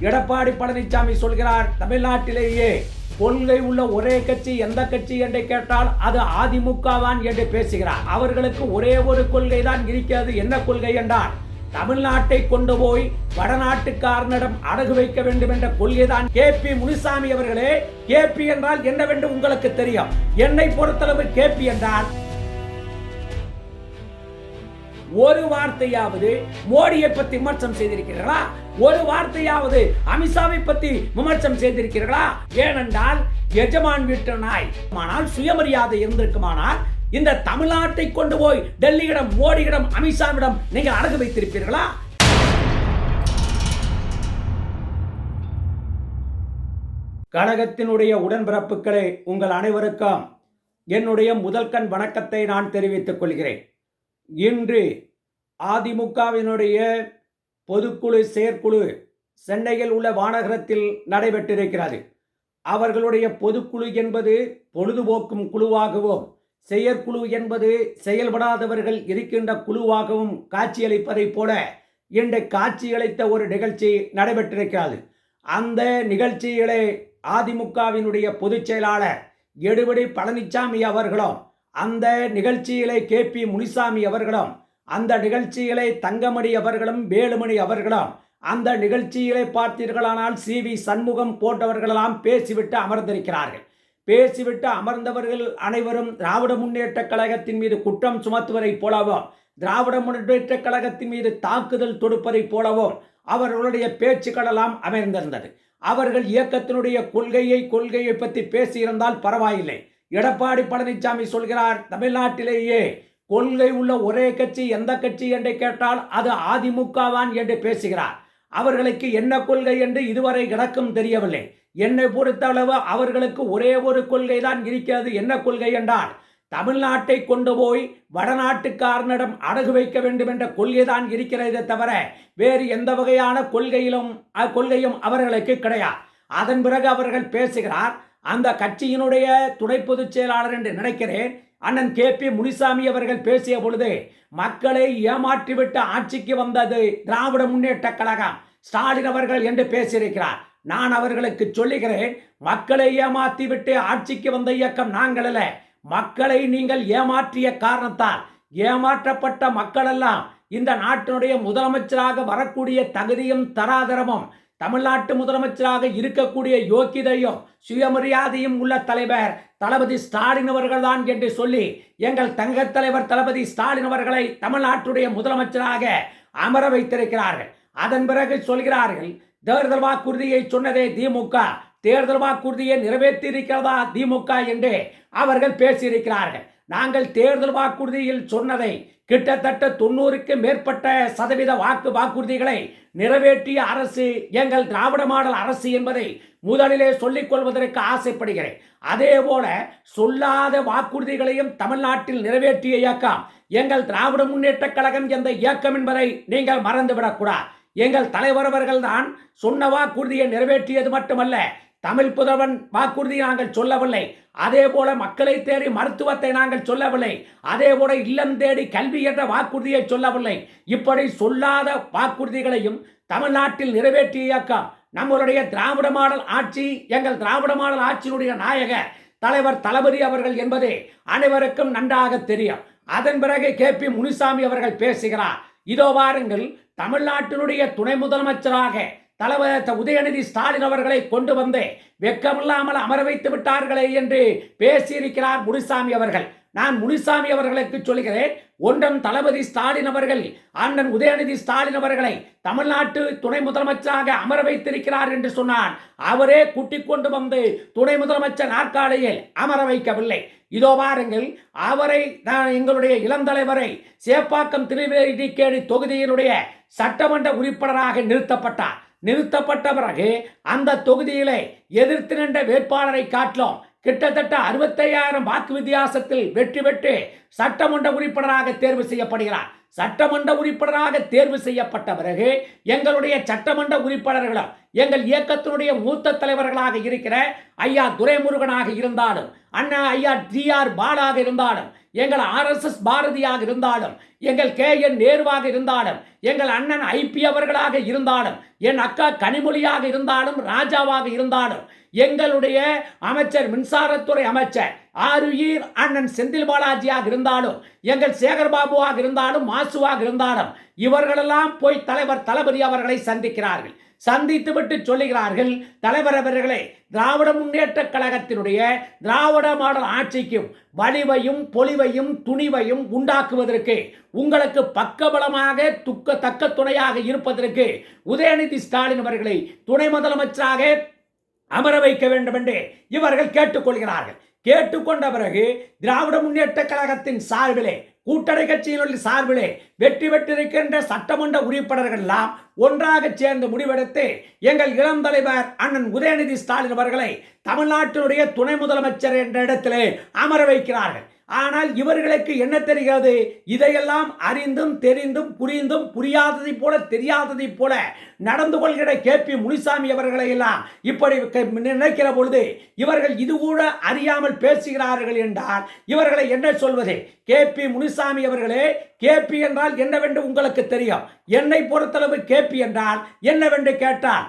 எடப்பாடி பழனிசாமி சொல்கிறார் தமிழ்நாட்டிலேயே கொள்கை உள்ள ஒரே கட்சி எந்த கட்சி என்று கேட்டால் அது அதிமுகவான் என்று பேசுகிறார். அவர்களுக்கு ஒரே ஒரு கொள்கை தான் இருக்கிறது. என்ன கொள்கை என்றால் தமிழ்நாட்டை கொண்டு போய் வடநாட்டுக்காரனிடம் அடகு வைக்க வேண்டும் என்ற கொள்கைதான். கே. பி. முனிசாமி அவர்களே கே. பி. என்றால் என்னவென்று உங்களுக்கு தெரியும்? என்னை பொறுத்தளவு கே. பி. என்றால் ஒரு வார்த்தையாவது மோடியை பத்தி விமர்சனம் செய்திருக்கிறீர்களா? ஒரு வார்த்தையாவது அமித்ஷாவை பத்தி விமர்சனம் செய்திருக்கிறீர்களா? ஏனென்றால் எஜமான் வீட்டு நாய். ஆனால் சுயமரியாதை இருந்திருக்குமானால் இந்த தமிழ்நாட்டை கொண்டு போய் டெல்லியிடம் மோடியிடம் அமித்ஷாவிடம் நீங்கள் அடகு வைத்திருப்பீர்களா? கழகத்தினுடைய உடன்பிறப்புகளே உங்கள் அனைவருக்கும் என்னுடைய முதல் கண் வணக்கத்தை நான் தெரிவித்துக் கொள்கிறேன். இன்று அதிமுகவினுடைய பொதுக்குழு செயற்குழு சென்னையில் உள்ள வானகரத்தில் நடைபெற்றிருக்கிறது. அவர்களுடைய பொதுக்குழு என்பது பொழுதுபோக்கும் குழுவாகவும் செயற்குழு என்பது செயல்படாதவர்கள் இருக்கின்ற குழுவாகவும் காட்சியளிப்பதைப் போல இன்று காட்சியளித்த ஒரு நிகழ்ச்சி நடைபெற்றிருக்கிறது. அந்த நிகழ்ச்சியிலே அதிமுகவினுடைய பொதுச் செயலாளர் எடுபடி பழனிசாமி அவர்களும் அந்த நிகழ்ச்சியிலே கே பி முனிசாமி அவர்களும் அந்த நிகழ்ச்சிகளை தங்கமணி அவர்களும் வேலுமணி அவர்களும் அந்த நிகழ்ச்சிகளை பார்த்தீர்களானால் சி வி சண்முகம் போன்றவர்களெல்லாம் பேசிவிட்டு அமர்ந்திருக்கிறார்கள். பேசிவிட்டு அமர்ந்தவர்கள் அனைவரும் திராவிட முன்னேற்ற கழகத்தின் மீது குற்றம் சுமத்துவதைப் போலவும் திராவிட முன்னேற்ற கழகத்தின் மீது தாக்குதல் தொடுப்பதைப் போலவும் அவர்களுடைய பேச்சுக்களெல்லாம் அமைந்திருந்தது. அவர்கள் இயக்கத்தினுடைய கொள்கையை கொள்கையை பற்றி பேசியிருந்தால் பரவாயில்லை. எடப்பாடி பழனிசாமி சொல்கிறார் தமிழ்நாட்டிலேயே கொள்கை உள்ள ஒரே கட்சி எந்த கட்சி என்று கேட்டால் அது அதிமுகவான் என்று பேசுகிறார். அவர்களுக்கு என்ன கொள்கை என்று இதுவரை கிடக்கும் தெரியவில்லை. என்னை பொறுத்தளவு அவர்களுக்கு ஒரே ஒரு கொள்கை தான் இருக்கிறது. என்ன கொள்கை என்றால் தமிழ்நாட்டை கொண்டு போய் வடநாட்டுக்காரனிடம் அடகு வைக்க வேண்டும் என்ற கொள்கைதான் இருக்கிறதே தவிர வேறு எந்த வகையான கொள்கையிலும் கொள்கையும் அவர்களுக்கு கிடையாது. அதன் பிறகு அவர்கள் பேசுகிறார் அந்த கட்சியினுடைய துணை பொதுச் செயலாளர் என்று நினைக்கிறேன் அண்ணன் கே பி முனிசாமி அவர்கள் பேசிய பொழுது மக்களை ஏமாற்றிவிட்டு ஆட்சிக்கு வந்தது திராவிட முன்னேற்ற கழகம். ஸ்டாலின் அவர்கள் என்று பேசியிருக்கிறார். நான் அவர்களுக்கு சொல்லுகிறேன் மக்களை ஏமாற்றி விட்டு ஆட்சிக்கு வந்த இயக்கம் நாங்கள் அல்ல. மக்களை நீங்கள் ஏமாற்றிய காரணத்தால் ஏமாற்றப்பட்ட மக்களெல்லாம் இந்த நாட்டினுடைய முதலமைச்சராக வரக்கூடிய தகுதியும் தராதரமும் தமிழ்நாட்டு முதலமைச்சராக இருக்கக்கூடிய யோக்கியதையும் சுயமரியாதையும் உள்ள தலைவர் தளபதி ஸ்டாலின் அவர்கள்தான் என்று சொல்லி எங்கள் தங்கத் தலைவர் தளபதி ஸ்டாலின் அவர்களை தமிழ்நாட்டுடைய முதலமைச்சராக அமர வைத்திருக்கிறார்கள். அதன் பிறகு சொல்கிறார்கள் தேர்தல் வாக்குறுதியை சொன்னதே திமுக. தேர்தல் வாக்குறுதியை நிறைவேற்றியிருக்கிறதா திமுக? என்று அவர்கள் பேசியிருக்கிறார்கள். நாங்கள் தேர்தல் வாக்குறுதியில் சொன்னதை கிட்டத்தட்ட தொண்ணூறுக்கு மேற்பட்ட சதவீத வாக்கு வாக்குறுதிகளை நிறைவேற்றிய அரசு எங்கள் திராவிட மாடல் அரசு என்பதை முதலிலே சொல்லிக் கொள்வதற்கு ஆசைப்படுகிறேன். அதே போல சொல்லாத வாக்குறுதிகளையும் தமிழ்நாட்டில் நிறைவேற்றிய இயக்கம் எங்கள் திராவிட முன்னேற்ற கழகம் என்ற இயக்கம் என்பதை நீங்கள் மறந்துவிடக்கூடாது. எங்கள் தலைவரவர்கள் தான் சொன்ன வாக்குறுதியை நிறைவேற்றியது மட்டுமல்ல தமிழ் புதவன் வாக்குறுதி நாங்கள் சொல்லவில்லை. அதே போல மக்களை தேடி மருத்துவத்தை நாங்கள் சொல்லவில்லை. அதே போல இல்லம் தேடி கல்வி என்ற வாக்குறுதியை சொல்லவில்லை. இப்படி சொல்லாத வாக்குறுதிகளையும் தமிழ்நாட்டில் நிறைவேற்றிய இயக்கம் நம்மளுடைய திராவிட மாடல் ஆட்சி எங்கள் திராவிட மாடல் ஆட்சியினுடைய நாயகர் தலைவர் தளபதி அவர்கள் என்பது அனைவருக்கும் நன்றாக தெரியும். அதன் பிறகு கே. பி. முனிசாமி அவர்கள் பேசுகிறார். இதோ வாருங்கள் தமிழ்நாட்டினுடைய துணை முதலமைச்சராக தலைவர் உதயநிதி ஸ்டாலின் அவர்களை கொண்டு வந்து வெக்கமில்லாமல் அமர வைத்து விட்டார்களே என்று பேசியிருக்கிறார் முனிசாமி அவர்கள். நான் முனிசாமி அவர்களுக்கு சொல்கிறேன் ஒன்றும் தளபதி ஸ்டாலின் அவர்கள் அண்ணன் உதயநிதி ஸ்டாலின் அவர்களை தமிழ்நாட்டு துணை முதலமைச்சராக அமர வைத்திருக்கிறார் என்று சொன்னான். அவரே கூட்டிக் கொண்டு வந்து துணை முதலமைச்சர் நாற்காலியில் அமர வைக்கவில்லை. இதோ பாருங்கள் அவரை நான் எங்களுடைய இளந்தலைவரை சேப்பாக்கம் திருவேடிக்கேணி தொகுதியினுடைய சட்டமன்ற உறுப்பினராக நிறுத்தப்பட்டார். நிறுத்தப்பட்ட பிறகு அந்த தொகுதியிலே எதிர்த்து நின்ற வேட்பாளரை காட்டிலும் கிட்டத்தட்ட அறுபத்தையாயிரம் வாக்கு வித்தியாசத்தில் வெற்றி பெற்று சட்டமன்ற உறுப்பினராக தேர்வு செய்யப்படுகிறார். சட்டமன்ற உறுப்பினராக தேர்வு செய்யப்பட்ட பிறகு எங்களுடைய சட்டமன்ற உறுப்பினர்களும் எங்கள் இயக்கத்தினுடைய மூத்த தலைவர்களாக இருக்கிற ஐயா துரைமுருகனாக இருந்தாலும் அண்ணா ஐயா டி ஆர் பாலாக இருந்தாலும் எங்கள் ஆர்எஸ்எஸ் பாரதியாக இருந்தாலும் எங்கள் கே என் நேருவாக இருந்தாலும் எங்கள் அண்ணன் ஐபி அவர்களாக இருந்தாலும் என் அக்கா கனிமொழியாக இருந்தாலும் ராஜாவாக இருந்தாலும் எங்களுடைய அமைச்சர் மின்சாரத்துறை அமைச்சர் ஆருயிர் அண்ணன் செந்தில் பாலாஜியாக இருந்தாலும் எங்கள் சேகர்பாபுவாக இருந்தாலும் மாசுவாக இருந்தாலும் இவர்களெல்லாம் போய் தலைவர் தளபதி அவர்களை சந்திக்கிறார்கள். சந்தித்து விட்டு சொல்லுகிறார்கள் தலைவர் அவர்களே திராவிட முன்னேற்ற கழகத்தினுடைய திராவிட மாடல் ஆட்சிக்கும் வலிவையும் பொலிவையும் துணிவையும் உண்டாக்குவதற்கு உங்களுக்கு பக்கபலமாக துக்க தக்க துணையாக இருப்பதற்கு உதயநிதி ஸ்டாலின் அவர்களை துணை முதலமைச்சராக அமர வைக்க வேண்டும் என்று இவர்கள் கேட்டுக்கொள்கிறார்கள். கேட்டுக்கொண்ட பிறகு திராவிட முன்னேற்ற கழகத்தின் சார்பிலே கூட்டணி கட்சியினுடைய சார்பிலே வெற்றி பெற்றிருக்கின்ற சட்டமன்ற உறுப்பினர்கள் எல்லாம் ஒன்றாக சேர்ந்து முடிவெடுத்து எங்கள் இளம் தலைவர் அண்ணன் உதயநிதி ஸ்டாலின் அவர்களை தமிழ்நாட்டினுடைய துணை முதலமைச்சர் என்ற இடத்திலே அமர வைக்கிறார்கள். ஆனால் இவர்களுக்கு என்ன தெரிகிறது? இதையெல்லாம் அறிந்தும் தெரிந்தும் புரிந்தும் புரியாததை போல தெரியாததை போல நடந்து கொள்கிற கே பி முனிசாமி அவர்களை எல்லாம் இப்படி நினைக்கிற பொழுது இவர்கள் இது கூட அறியாமல் பேசுகிறார்கள் என்றால் இவர்களை என்ன சொல்வது? கே பி முனிசாமி அவர்களே கேபி என்றால் என்னவென்று உங்களுக்கு தெரியும். என்னை பொறுத்தளவு கேபி என்றால் என்னவென்று கேட்டால்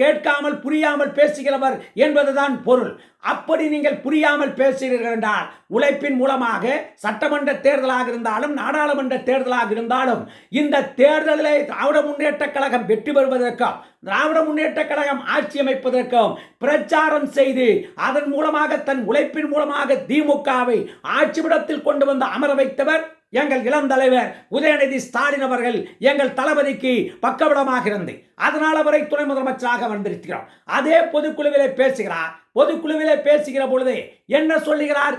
கேட்காமல் புரியாமல் பேசுகிறவர் என்பதுதான் பொருள். அப்படி நீங்கள் புரியாமல் பேசுகிறீர்கள் என்றால் உழைப்பின் மூலமாக சட்டமன்ற தேர்தலாக இருந்தாலும் நாடாளுமன்ற தேர்தலாக இருந்தாலும் இந்த தேர்தலிலே திராவிட முன்னேற்ற கழகம் வெற்றி பெறுவதற்கும் திராவிட முன்னேற்ற கழகம் ஆட்சி அமைப்பதற்கும் பிரச்சாரம் செய்து அதன் மூலமாக தன் உழைப்பின் மூலமாக திமுகவை ஆட்சிவிடத்தில் கொண்டு வந்து அமர வைத்தவர் எங்கள் இளம் தலைவர் உதயநிதி ஸ்டாலின் அவர்கள் எங்கள் தளபதிக்கு பக்கவிடமாக இருந்து. அதனால் அவரை துணை முதலமைச்சராக வந்திருக்கிறோம். அதே பொதுக்குழுவிலே பேசுகிறார். பொதுக்குழுவிலே பேசுகிற பொழுது என்ன சொல்லுகிறார்?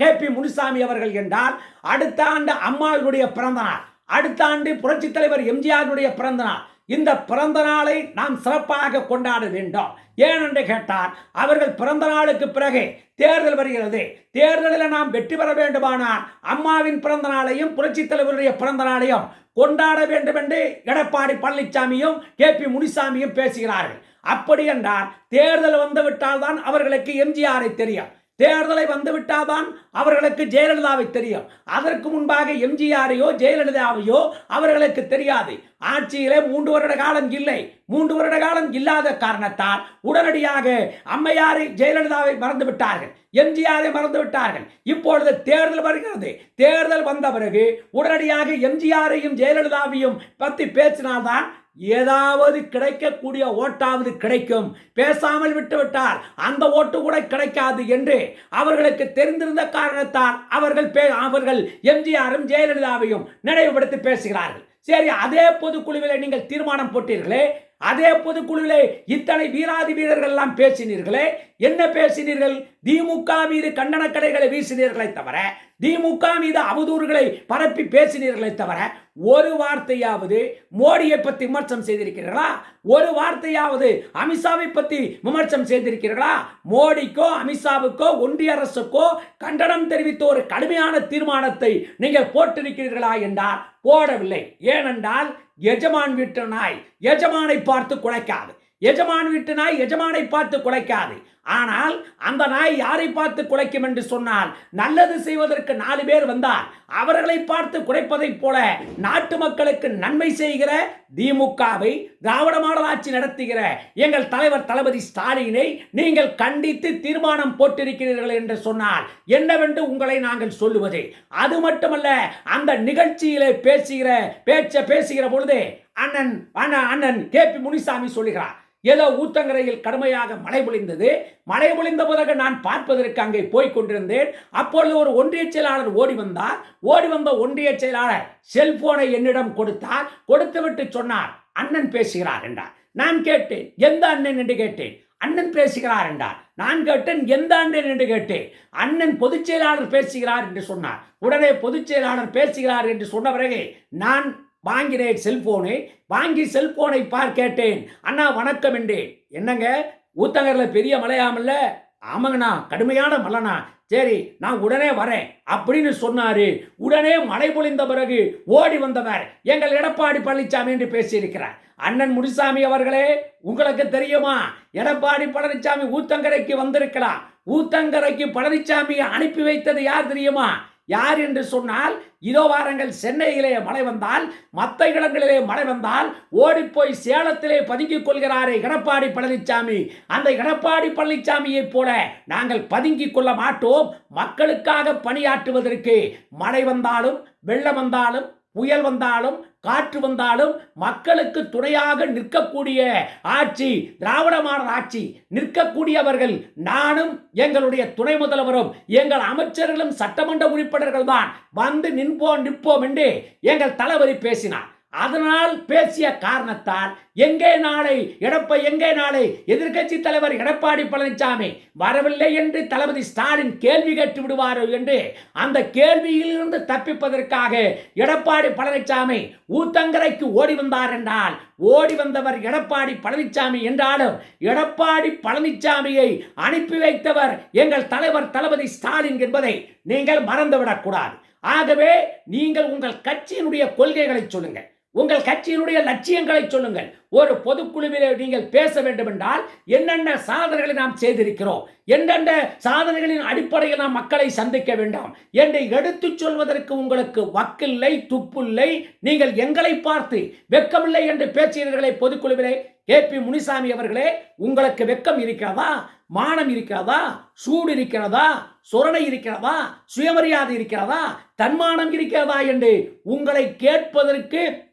கே. பி. முனுசாமி அவர்கள் என்றால் அடுத்த ஆண்டு அம்மாவினுடைய பிறந்த நாள் அடுத்த ஆண்டு புரட்சித் தலைவர் எம்ஜிஆருடைய பிறந்த நாள் இந்த பிறந்த நாளை நாம் சிறப்பாக கொண்டாட வேண்டும். ஏனென்று கேட்டால் அவர்கள் பிறந்த நாளுக்கு பிறகு தேர்தல் வருகிறது. தேர்தலில் நாம் வெற்றி பெற வேண்டுமானால் அம்மாவின் பிறந்த நாளையும் புரட்சித் தலைவருடைய பிறந்த நாளையும் கொண்டாட வேண்டும் என்று எடப்பாடி பழனிசாமியும் கே பி முனிசாமியும் பேசுகிறார்கள். அப்படி என்றால் தேர்தல் வந்துவிட்டால் தான் அவர்களுக்கு எம்ஜிஆரை தெரியும். தேர்தலை வந்துவிட்டால்தான் அவர்களுக்கு ஜெயலலிதாவை தெரியும். அதற்கு முன்பாக எம்ஜிஆரையோ ஜெயலலிதாவையோ அவர்களுக்கு தெரியாது. ஆட்சியிலே மூன்று வருட காலம் இல்லை. மூன்று வருட காலம் இல்லாத காரணத்தால் உடனடியாக அம்மையாரை ஜெயலலிதாவை மறந்து விட்டார்கள் எம்ஜிஆரை மறந்து விட்டார்கள் இப்பொழுது தேர்தல் வருகிறது. தேர்தல் வந்த பிறகு உடனடியாக எம்ஜிஆரையும் ஜெயலலிதாவையும் பற்றி பேசினால்தான் ஏதாவது கிடைக்கக்கூடிய ஓட்டாவது கிடைக்கும். பேசாமல் விட்டுவிட்டால் அந்த ஓட்டு கூட கிடைக்காது என்று அவர்களுக்கு தெரிந்திருந்த காரணத்தால் அவர்கள் பே அவர்கள் எம்ஜிஆரும் ஜெயலலிதாவையும் நினைவுபடுத்தி பேசுகிறார்கள். சரி அதே பொதுக்குழுவில் நீங்கள் தீர்மானம் போட்டீர்களே அதே பொதுக்குழுவிலே இத்தனை வீராதி வீரர்கள் எல்லாம் பேசினீர்களே என்ன பேசினீர்கள்? திமுக மீது கண்டன கடைகளை வீசினீர்களை தவிர திமுக மீது அவதூறுகளை பரப்பி பேசினீர்களை தவிர ஒரு வார்த்தையாவது மோடியை பற்றி விமர்சனம் செய்திருக்கிறீர்களா? ஒரு வார்த்தையாவது அமித்ஷாவை பற்றி விமர்சனம் செய்திருக்கிறீர்களா? மோடிக்கோ அமித்ஷாவுக்கோ ஒன்றிய அரசுக்கோ கண்டனம் தெரிவித்த ஒரு கடுமையான தீர்மானத்தை நீங்கள் போட்டிருக்கிறீர்களா என்றால் போடவில்லை. ஏனென்றால் எஜமான் வீட்டு நாய் எஜமானை பார்த்து குலைக்காது. எஜமான் வீட்டு நாய் எஜமானை பார்த்து குலைக்காது. ஆனால் அந்த நாய் யாரை பார்த்து குலைக்கும் என்று சொன்னால் நல்லது செய்வதற்கு நாலு பேர் வந்தார் அவர்களை பார்த்து குறைப்பதைப் போல நாட்டு மக்களுக்கு நன்மை செய்கிற திமுகவை திராவிட மாடல் ஆட்சி நடத்துகிற எங்கள் தலைவர் தளபதி ஸ்டாலினை நீங்கள் கண்டித்து தீர்மானம் போட்டிருக்கிறீர்கள் என்று சொன்னால் என்னவென்று உங்களை நாங்கள் சொல்லுவது? அது மட்டுமல்ல அந்த நிகழ்ச்சியிலே பேசுகிற பேச்ச பேசுகிற பொழுது அண்ணன் அண்ணன் அண்ணன் கே பி முனிசாமி சொல்லுகிறார் ஏதோ ஊத்தங்கரையில் கடுமையாக மழை பொழிந்தது. மழை பொழிந்த பிறகு நான் பார்ப்பதற்கு அங்கே போய் கொண்டிருந்தேன். அப்பொழுது ஒரு ஒன்றிய செயலாளர் ஓடி வந்தார். ஓடி வந்த ஒன்றிய செயலாளர் செல்போனை என்னிடம் கொடுத்தார். கொடுத்துவிட்டு சொன்னார் அண்ணன் பேசுகிறார் என்றார். நான் கேட்டேன் எந்த அண்ணன் என்று கேட்டேன்? அண்ணன் பேசுகிறார் என்றார். நான் கேட்டேன் எந்த அண்ணன் என்று கேட்டேன்? அண்ணன் பொதுச் செயலாளர் பேசுகிறார் என்று சொன்னார். உடனே பொதுச் செயலாளர் பேசுகிறார் என்று சொன்ன பிறகு நான் வாங்கினேன் செல்போனை வாங்கி செல்போனை பார் கேட்டேன். அண்ணா வணக்கம் என்றேன் என்னங்க? ஊத்தங்கரில் பெரிய மலையாமல்ல? ஆமாங்கண்ணா கடுமையான மலைண்ணா சரி நான் உடனே வரேன் அப்படின்னு சொன்னாரு. உடனே மழை பொழிந்த பிறகு ஓடி வந்தவர் எங்கள் எடப்பாடி பழனிசாமி என்று பேசியிருக்கிறார். அண்ணன் முனிசாமி அவர்களே உங்களுக்கு தெரியுமா? எடப்பாடி பழனிசாமி ஊத்தங்கரைக்கு வந்திருக்கலாம். ஊத்தங்கரைக்கு பழனிசாமியை அனுப்பி வைத்தது யார் தெரியுமா? யார் என்று சொன்னால் இதோ வாரங்கள் சென்னையிலே மழை வந்தால் மற்ற இடங்களிலே மழை வந்தால் ஓடிப்போய் சேலத்திலே பதுங்கிக் கொள்கிறாரே எடப்பாடி பழனிசாமி அந்த எடப்பாடி பழனிசாமியைப் போல நாங்கள் பதுங்கிக் கொள்ள மாட்டோம். மக்களுக்காக பணியாற்றுவதற்கு மழை வந்தாலும் வெள்ளம் வந்தாலும் புயல் வந்தாலும் காற்று வந்தாலும் மக்களுக்கு துணையாக நிற்கக்கூடிய ஆட்சி திராவிட மாடல் ஆட்சி நிற்கக்கூடியவர்கள் நானும் எங்களுடைய துணை முதல்வரும் எங்கள் அமைச்சர்களும் சட்டமன்ற உறுப்பினர்கள் தான் வந்து நிற்போம் நிற்போம் என்று எங்கள் தளபதி பேசினார். அதனால் பேசிய காரணத்தால் எங்கே நாளை எடப்ப எங்கே நாளை எதிர்க்கட்சி தலைவர் எடப்பாடி பழனிசாமி வரவில்லை என்று தளபதி ஸ்டாலின் கேள்வி கேட்டு விடுவாரோ? என்று அந்த கேள்வியிலிருந்து தப்பிப்பதற்காக எடப்பாடி பழனிசாமி ஊத்தங்கரைக்கு ஓடி வந்தார் என்றால் ஓடி வந்தவர் எடப்பாடி பழனிசாமி என்றாலும் எடப்பாடி பழனிசாமியை அனுப்பி வைத்தவர் எங்கள் தலைவர் தளபதி ஸ்டாலின் என்பதை நீங்கள் மறந்துவிடக்கூடாது. ஆகவே நீங்கள் உங்கள் கட்சியினுடைய கொள்கைகளை சொல்லுங்கள். உங்கள் கட்சியினுடைய லட்சியங்களை சொல்லுங்கள். ஒரு பொதுக்குழுவிலே நீங்கள் பேச வேண்டும் என்றால் என்னென்ன சாதனைகளை நாம் செய்திருக்கிறோம்? எந்தெந்த சாதனைகளின் அடிப்படையில் நாம் மக்களை சந்திக்க வேண்டாம்? என்று எடுத்துச் சொல்வதற்கு உங்களுக்கு வக்கில்லை துப்பில்லை. நீங்கள் எங்களை பார்த்து வெக்கமில்லை என்று பேசியவர்களை பொதுக்குழுவிலே கே. பி. முனிசாமி அவர்களே உங்களுக்கு வெக்கம் இருக்கிறதா? மானம் இருக்கிறதா? சூடு இருக்கிறதா? சொரணை இருக்கிறதா? சுயமரியாதை இருக்கிறதா? தன்மானம் இருக்கிறதா? என்று உங்களை கேட்பதற்கு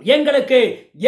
எங்களுக்கு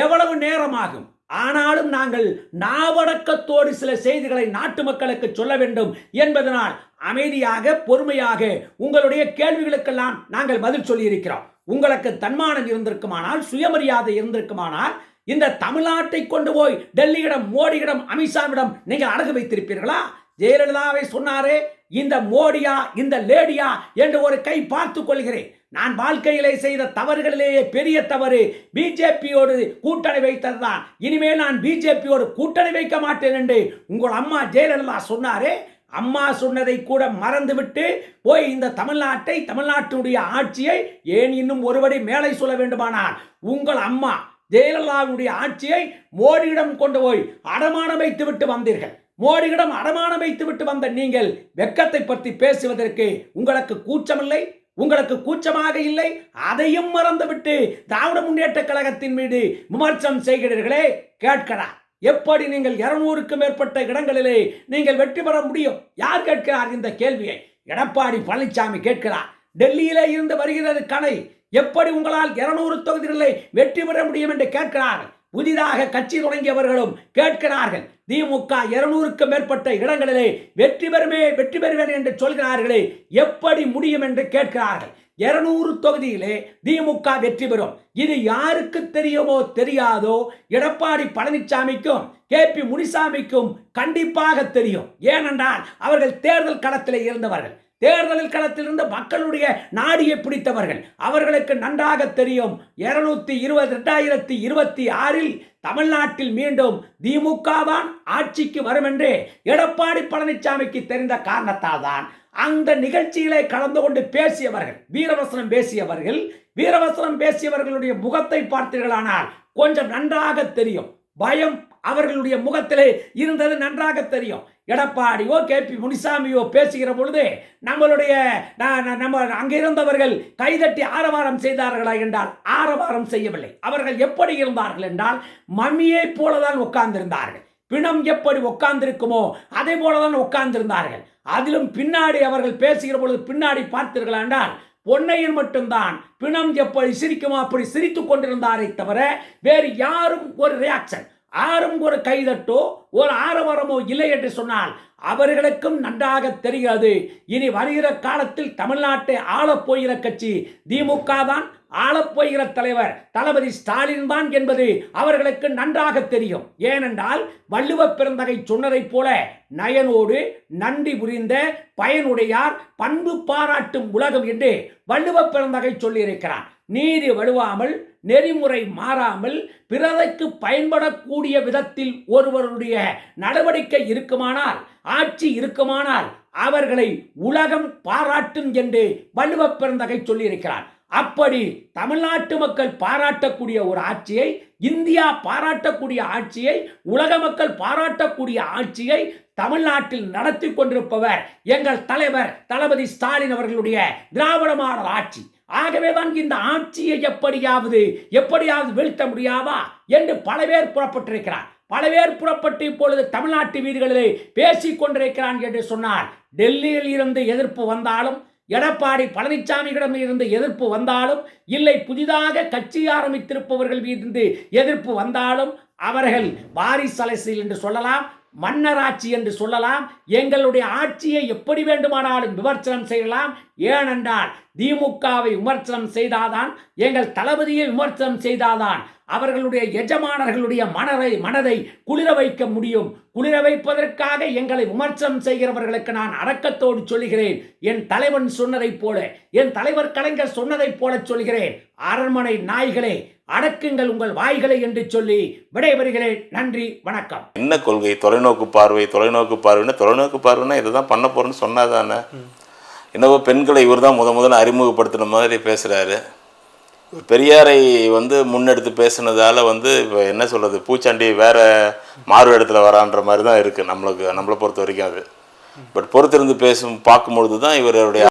எவ்வளவு நேரமாகும்? ஆனாலும் நாங்கள் நாவடக்கத்தோடு சில செய்திகளை நாட்டு மக்களுக்கு சொல்ல வேண்டும் என்பதனால் அமைதியாக பொறுமையாக உங்களுடைய கேள்விகளுக்கெல்லாம் நாங்கள் பதில் சொல்லியிருக்கிறோம். உங்களுக்கு தன்மானம் இருந்திருக்குமானால் சுயமரியாதை இருந்திருக்குமானால் இந்த தமிழ்நாட்டை கொண்டு போய் டெல்லியிடம் மோடியிடம் அமித்ஷாவிடம் நீங்கள் அடகு வைத்திருப்பீர்களா? ஜெயலலிதாவை சொன்னாரே இந்த மோடியா இந்த லேடியா என்று ஒரு கை பார்த்து கொள்கிறேன். நான் வாழ்க்கையிலே செய்த தவறுகளிலேயே பெரிய தவறு. பிஜேபியோடு கூட்டணி வைத்ததுதான். இனிமேல் நான் பிஜேபியோடு கூட்டணி வைக்க மாட்டேன் என்று உங்கள் அம்மா ஜெயலலிதா சொன்னாரே. அம்மா சொன்னதை கூட மறந்துவிட்டு போய் இந்த தமிழ்நாட்டை தமிழ்நாட்டினுடைய ஆட்சியை ஏன் இன்னும் ஒருபடி மேலே சொல்ல வேண்டுமானால் உங்கள் அம்மா ஜெயலலிதாவுடைய ஆட்சியை மோடியிடம் கொண்டு போய் அடமானம் வைத்து விட்டு வந்தீர்கள். மோடியிடம் அடமானம் வைத்து விட்டு வந்த நீங்கள் வெக்கத்தை பற்றி பேசுவதற்கு உங்களுக்கு கூச்சமில்லை? உங்களுக்கு கூச்சமாக இல்லை? அதையும் மறந்துவிட்டு திராவிட முன்னேற்ற கழகத்தின் மீது விமர்சனம் செய்கிறீர்களே கேட்கிறார் எப்படி நீங்கள் இருநூறுக்கு மேற்பட்ட இடங்களிலே நீங்கள் வெற்றி பெற முடியும்? யார் கேட்கிறார் இந்த கேள்வியை? எடப்பாடி பழனிசாமி கேட்கிறார். டெல்லியிலே இருந்து வருகிறது கலை எப்படி உங்களால் இருநூறு தொகுதிகளை வெற்றி பெற முடியும் என்று கேட்கிறார்கள்? புதிதாக கட்சி தொடங்கியவர்களும் கேட்கிறார்கள். திமுக இருநூறுக்கு மேற்பட்ட இடங்களிலே வெற்றி பெறுமே வெற்றி பெறுவேன் என்று சொல்கிறார்களே எப்படி முடியும் என்று கேட்கிறார்கள். இருநூறு தொகுதியிலே திமுக வெற்றி பெறும். இது யாருக்கு தெரியுமோ தெரியாதோ எடப்பாடி பழனிசாமிக்கும் கே பி முனிசாமிக்கும் கண்டிப்பாக தெரியும். ஏனென்றால் அவர்கள் தேர்தல் களத்திலே இருந்தவர்கள். தேர்தல் களத்திலிருந்து மக்களுடைய நாடியை பிடித்தவர்கள். அவர்களுக்கு நன்றாக தெரியும் இருநூத்தி இருபது ரெண்டாயிரத்தி இருபத்தி ஆறில் தமிழ்நாட்டில் மீண்டும் திமுக தான் ஆட்சிக்கு வரும் என்று எடப்பாடி பழனிசாமிக்கு தெரிந்த காரணத்தால் தான் அந்த நிகழ்ச்சியிலே கலந்து கொண்டு பேசியவர்கள் வீரவசனம் பேசியவர்கள் வீரவசனம் பேசியவர்களுடைய முகத்தை பார்த்தீர்களானால் கொஞ்சம் நன்றாக தெரியும். பயம் அவர்களுடைய முகத்திலே இருந்தது நன்றாக தெரியும். எடப்பாடியோ கே பி முனிசாமியோ பேசுகிற பொழுது நம்மளுடைய நம்ம அங்கிருந்தவர்கள் கைதட்டி ஆரவாரம் செய்தார்களா என்றால் ஆரவாரம் செய்யவில்லை. அவர்கள் எப்படி இருந்தார்கள் என்றால் மம்மியைப் போலதான் உட்கார்ந்திருந்தார்கள். பிணம் எப்படி உட்கார்ந்திருக்குமோ அதே போலதான் உட்கார்ந்திருந்தார்கள். அதிலும் பின்னாடி அவர்கள் பேசுகிற பொழுது பின்னாடி பார்த்தீர்களா என்றால் பொன்னையன் மட்டும்தான் பிணம் எப்படி சிரிக்குமோ அப்படி சிரித்துக் கொண்டிருந்தாரே தவிர வேறு யாரும் ஒரு ரியாக்ஷன் யாரும் ஒரு கைதட்டோ ஒரு ஆரவாரமோ இல்லை என்று சொன்னால் அவர்களுக்கும் நன்றாக தெரிகிறது இனி வருகிற காலத்தில் தமிழ்நாட்டை ஆளப்போகிற கட்சி திமுக தான் ஆளப்போகிற தலைவர் தளபதி ஸ்டாலின் தான் என்பது அவர்களுக்கு நன்றாக தெரியும். ஏனென்றால் வள்ளுவ பிறந்தகை சொன்னதைப் போல நயனோடு நன்றி புரிந்த பயனுடையார் பண்பு பாராட்டும் உலகம் என்று வள்ளுவ பிறந்தகை சொல்லியிருக்கிறார். நீதி வலுவாமல் நெறிமுறை மாறாமல் பிறருக்கு பயன்படக்கூடிய விதத்தில் ஒருவருடைய நடவடிக்கை இருக்குமானால் ஆட்சி இருக்குமானால் அவர்களை உலகம் பாராட்டும் என்று வள்ளுவப் பிறந்தகை சொல்லியிருக்கிறார். அப்படி தமிழ்நாட்டு மக்கள் பாராட்டக்கூடிய ஒரு ஆட்சியை இந்தியா பாராட்டக்கூடிய ஆட்சியை உலக மக்கள் பாராட்டக்கூடிய ஆட்சியை தமிழ்நாட்டில் நடத்தி கொண்டிருப்பவர் எங்கள் தலைவர் தளபதி ஸ்டாலின் அவர்களுடைய திராவிட மாடல் ஆட்சி. ஆகவே தான் இந்த ஆட்சியை எப்படியாவது எப்படியாவது வீழ்த்த முடியாதா என்று பல பேர் புறப்பட்டிருக்கிறார். பல பேர் புறப்பட்டு இப்பொழுது தமிழ்நாட்டு வீடுகளிலே பேசிக் கொண்டிருக்கிறான் என்று சொன்னார் டெல்லியில் இருந்து எதிர்ப்பு வந்தாலும் எடப்பாடி பழனிசாமியிடம் இருந்து எதிர்ப்பு வந்தாலும் இல்லை புதிதாக கட்சி ஆரம்பித்திருப்பவர்கள் மீது எதிர்ப்பு வந்தாலும் அவர்கள் வாரிசு அரசியல் என்று சொல்லலாம் மன்னராட்சி என்று சொல்லலாம். எங்களுடைய ஆட்சியை எப்படி வேண்டுமானாலும் விமர்சனம் செய்யலாம். ஏனென்றால் திமுகவை விமர்சனம் செய்தாதான் எங்கள் தளபதியை விமர்சனம் செய்தாதான் அவர்களுடைய எஜமானர்களுடைய மனதை மனதை குளிர வைக்க முடியும். குளிர வைப்பதற்காக எங்களை விமர்சனம் செய்கிறவர்களுக்கு நான் அடக்கத்தோடு சொல்கிறேன் என் தலைவன் சொன்னதைப் போல என் தலைவர் கலைஞர் சொன்னதைப் போல சொல்கிறேன் அரண்மனை நாய்களே அடக்குங்கள் உங்கள் வாய்களை என்று சொல்லி விடைபெறுகிறேன். நன்றி வணக்கம். என்ன கொள்கை? தொலைநோக்கு பார்வை தொலைநோக்கு பார்வைன்னா தொலைநோக்கு பார்வைன்னா இதை தான் பண்ண போறேன்னு சொன்னாதானே? என்னவோ பெண்களை இவர் தான் முத முதல்ல அறிமுகப்படுத்தின மாதிரி பேசுகிறாரு பெரியாரை வந்து முன்னெடுத்து பேசுனதால வந்து இப்போ என்ன சொல்கிறது பூச்சாண்டி வேற மாறு இடத்துல வரான்ற மாதிரி தான் இருக்குது நம்மளுக்கு நம்மளை பொறுத்த வரைக்கும் அது. பட் பொறுத்திருந்து பேசும் பார்க்கும்பொழுது தான் இவருடைய